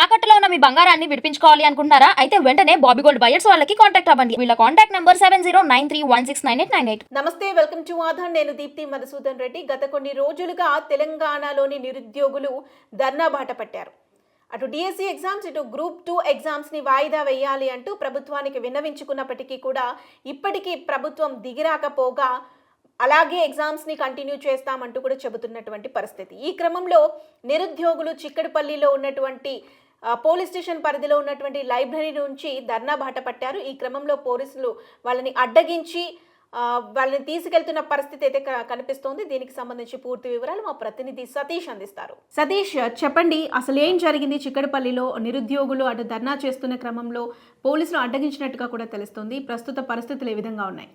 తాకట్టులో ఉన్న మీ బంగారాన్ని విడిపించుకోవాలి అనుకుంటున్నారా? అయితే వెంటనే బాబీ గోల్డ్ బయర్స్ వాళ్ళకి కాంటాక్ట్ అవ్వండి. వీళ్ళ contact number seven zero nine three one six nine eight nine eight నమస్తే వెల్కమ్ టు ఆధార్ నేను దీప్తి మధుసూదన్ రెడ్డి. గత కొన్ని రోజులుగా తెలంగాణలోని నిరుద్యోగులు ధర్నా బాట పట్టారు. అటు డిఎస్సి ఎగ్జామ్స్ ఇటు గ్రూప్ టూ ఎగ్జామ్స్ని వాయిదా వేయాలి అంటూ ప్రభుత్వానికి విన్నవించుకున్నప్పటికీ కూడా ఇప్పటికీ ప్రభుత్వం దిగిరాకపోగా అలాగే ఎగ్జామ్స్ని కంటిన్యూ చేస్తామంటూ కూడా చెబుతున్నటువంటి పరిస్థితి. ఈ క్రమంలో నిరుద్యోగులు చిక్కడపల్లిలో ఉన్నటువంటి పోలీస్ స్టేషన్ పరిధిలో ఉన్నటువంటి లైబ్రరీ నుంచి ధర్నా బాట పట్టారు. ఈ క్రమంలో పోలీసులు వాళ్ళని అడ్డగించి వాళ్ళని తీసుకెళ్తున్న పరిస్థితి అయితే క- కనిపిస్తోంది. దీనికి సంబంధించి పూర్తి వివరాలు మా ప్రతినిధి సతీష్ అందిస్తారు. సతీష్ చెప్పండి అసలు ఏం జరిగింది చిక్కడపల్లిలో? నిరుద్యోగులు అటు ధర్నా చేస్తున్న క్రమంలో పోలీసులు అడ్డగించినట్టుగా కూడా తెలుస్తుంది. ప్రస్తుత పరిస్థితులు ఏ విధంగా ఉన్నాయి?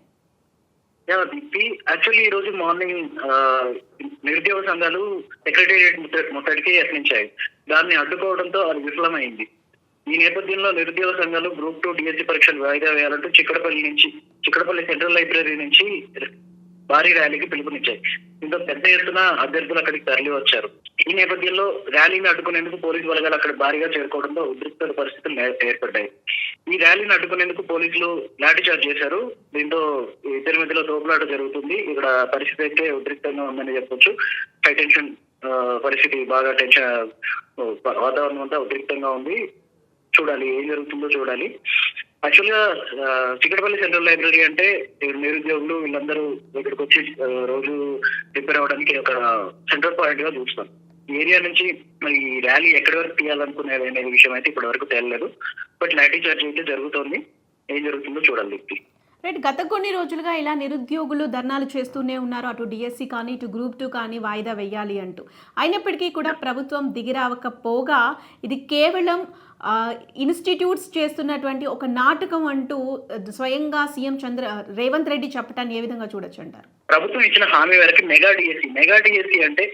యాక్చువల్లీ ఈ రోజు మార్నింగ్ నిరుద్యోగ సంఘాలు సెక్రటేరియట్ ముట్టడికి యత్నించాయి. దాన్ని అడ్డుకోవడంతో అది విఫలమైంది. ఈ నేపథ్యంలో నిరుద్యోగ సంఘాలు గ్రూప్ టూ డిఎస్సి పరీక్షలు వాయిదా వేయాలంటూ చిక్కడపల్లి నుంచి చిక్కడపల్లి సెంట్రల్ లైబ్రరీ నుంచి భారీ ర్యాలీకి పిలుపునిచ్చాయి. దీంతో పెద్ద ఎత్తున అభ్యర్థులు అక్కడికి తరలి వచ్చారు. ఈ నేపథ్యంలో ర్యాలీని అడ్డుకునేందుకు పోలీసు బలగాలు అక్కడ భారీగా చేరుకోవడంతో ఉద్రిక్త పరిస్థితులు ఏర్పడ్డాయి. ఈ ర్యాలీని అడ్డుకునేందుకు పోలీసులు లాఠీచార్జ్ చేశారు. దీంతో ఇద్దరి మధ్యలో తోపులాట జరుగుతుంది. ఇక్కడ పరిస్థితి అయితే ఉద్రిక్తంగా ఉందని చెప్పొచ్చు. హై టెన్షన్ పరిస్థితి బాగా టెన్షన్ వాతావరణం అంతా ఉద్రిక్తంగా ఉంది. చూడాలి ఏం జరుగుతుందో చూడాలి. యాక్చువల్గా ఆ, సెంట్రల్ లైబ్రరీ అంటే నిరుద్యోగులు వీళ్ళందరూ ఇక్కడికి వచ్చి రోజు ప్రిపేర్ అవ్వడానికి ఒక సెంట్రల్ పాయింట్గా చూస్తాం ఏరియా నుంచి మరి ఈ ర్యాలీ ఎక్కడి వరకు తీయాలనుకునేది అనే విషయం అయితే ఇప్పటి వరకు తేలలేదు బట్ లాఠీ చార్జ్ అయితే జరుగుతోంది. ఏం జరుగుతుందో చూడాలి. రైట్ గత కొన్ని రోజులుగా ఇలా నిరుద్యోగులు ధర్నాలు చేస్తూనే ఉన్నారు. అటు డిఎస్సి కానీ ఇటు గ్రూప్ టూ కానీ వాయిదా వేయాలి అంటూ. అయినప్పటికీ కూడా ప్రభుత్వం దిగిరావకపోగా ఇది కేవలం ఇన్స్టిట్యూట్స్ చేస్తున్నటువంటి ఒక నాటకం అంటూ స్వయంగా సీఎం చంద్ర రేవంత్ రెడ్డి చెప్పటాన్ని ఏ విధంగా చూడొచ్చు అంటారు? ప్రభుత్వం ఇచ్చిన హామీ మేరకు మెగా డిఎస్సి మెగా డిఎస్సి అంటే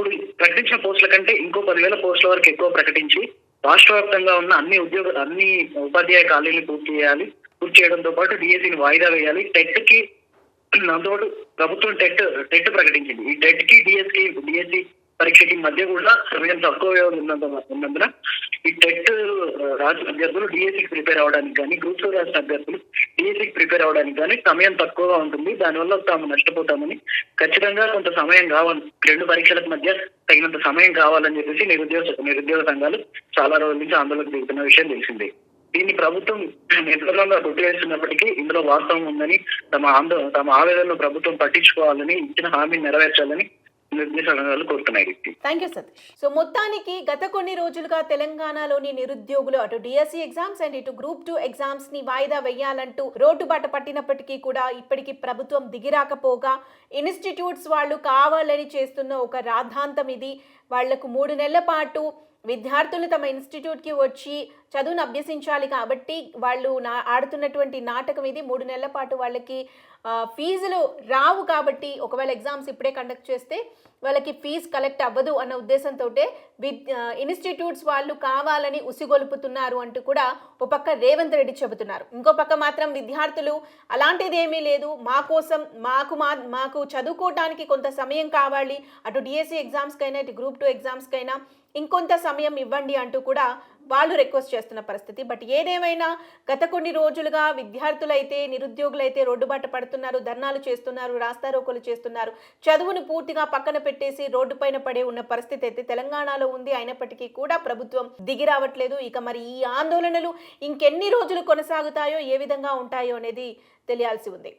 ఇప్పుడు ప్రకటించిన పోస్టుల కంటే ఇంకో పదివేల పోస్టుల వరకు ఎక్కువ ప్రకటించి రాష్ట్ర వ్యాప్తంగా ఉన్న అన్ని ఉద్యోగ అన్ని ఉపాధ్యాయ ఖాళీలు పూర్తి చేయాలి పూర్తి చేయడంతో పాటు డిఎస్సిని వాయిదా వేయాలి. టెట్కి దాంతోపాటు ప్రభుత్వం టెట్ టెట్ ప్రకటించింది. ఈ టెట్కి డిఎస్కి డిఎస్సి పరీక్షకి మధ్య కూడా సమయం తక్కువ ఉన్నందున ఈ టెట్ రాసిన అభ్యర్థులు డిఎస్సికి ప్రిపేర్ అవడానికి కానీ గ్రూప్ టూ రాసిన అభ్యర్థులు డిఎస్సికి ప్రిపేర్ అవడానికి కానీ సమయం తక్కువగా ఉంటుంది. దానివల్ల తాము నష్టపోతామని ఖచ్చితంగా కొంత సమయం కావాలి. రెండు పరీక్షలకు మధ్య తగినంత సమయం కావాలని చెప్పేసి నిరుద్యోగ నిరుద్యోగ సంఘాలు చాలా రోజుల నుంచి ఆందోళనకు దిగుతున్న విషయం తెలిసిందే. దీన్ని ప్రభుత్వం నిర్బంధంగా కొట్టివేస్తున్నప్పటికీ ఇందులో వాస్తవం ఉందని తమ ఆందోళన తమ ఆవేదనను ప్రభుత్వం పట్టించుకోవాలని ఇచ్చిన హామీని నెరవేర్చాలని కోరుతున్నాయి థ్యాంక్ యూ సతీష్ సో మొత్తానికి గత కొన్ని రోజులుగా తెలంగాణలోని నిరుద్యోగులు అటు డిఎస్సి ఎగ్జామ్స్ అండ్ ఇటు గ్రూప్ టూ ఎగ్జామ్స్ని వాయిదా వేయాలంటూ రోడ్డు బాట పట్టినప్పటికీ కూడా ఇప్పటికీ ప్రభుత్వం దిగిరాకపోగా ఇన్స్టిట్యూట్స్ వాళ్ళు కావాలని చేస్తున్న ఒక రాద్ధాంతం ఇది. వాళ్ళకు మూడు నెలల పాటు విద్యార్థులు తమ ఇన్స్టిట్యూట్కి వచ్చి చదువును అభ్యసించాలి కాబట్టి వాళ్ళు నా ఆడుతున్నటువంటి నాటకం ఇది మూడు నెలల పాటు వాళ్ళకి ఫీజులు రావు కాబట్టి ఒకవేళ ఎగ్జామ్స్ ఇప్పుడే కండక్ట్ చేస్తే వాళ్ళకి ఫీజు కలెక్ట్ అవ్వదు అన్న ఉద్దేశంతో విద్ ఇన్స్టిట్యూట్స్ వాళ్ళు కావాలని ఉసిగొలుపుతున్నారు అంటూ కూడా ఒక పక్క రేవంత్ రెడ్డి చెబుతున్నారు. ఇంకో పక్క మాత్రం విద్యార్థులు అలాంటిది ఏమీ లేదు. మా కోసం మాకు మా మాకు చదువుకోవడానికి కొంత సమయం కావాలి. అటు డిఎస్సి ఎగ్జామ్స్కైనా ఇటు గ్రూప్ టూ ఎగ్జామ్స్కైనా ఇంకొంత సమయం ఇవ్వండి అంటూ కూడా వాళ్ళు రిక్వెస్ట్ చేస్తున్న పరిస్థితి. బట్ ఏదేమైనా గత కొన్ని రోజులుగా విద్యార్థులైతే నిరుద్యోగులైతే రోడ్డుబాట పడుతున్నారు ధర్నాలు చేస్తున్నారు రాస్తారోకోలు చేస్తున్నారు. చదువును పూర్తిగా పక్కన పెట్టేసి రోడ్డు పైన పడే ఉన్న పరిస్థితి అయితే తెలంగాణలో ఉంది. అయినప్పటికీ కూడా ప్రభుత్వం దిగి రావట్లేదు. ఇక మరి ఈ ఆందోళనలు ఇంకెన్ని రోజులు కొనసాగుతాయో ఏ విధంగా ఉంటాయో అనేది తెలియాల్సి ఉంది.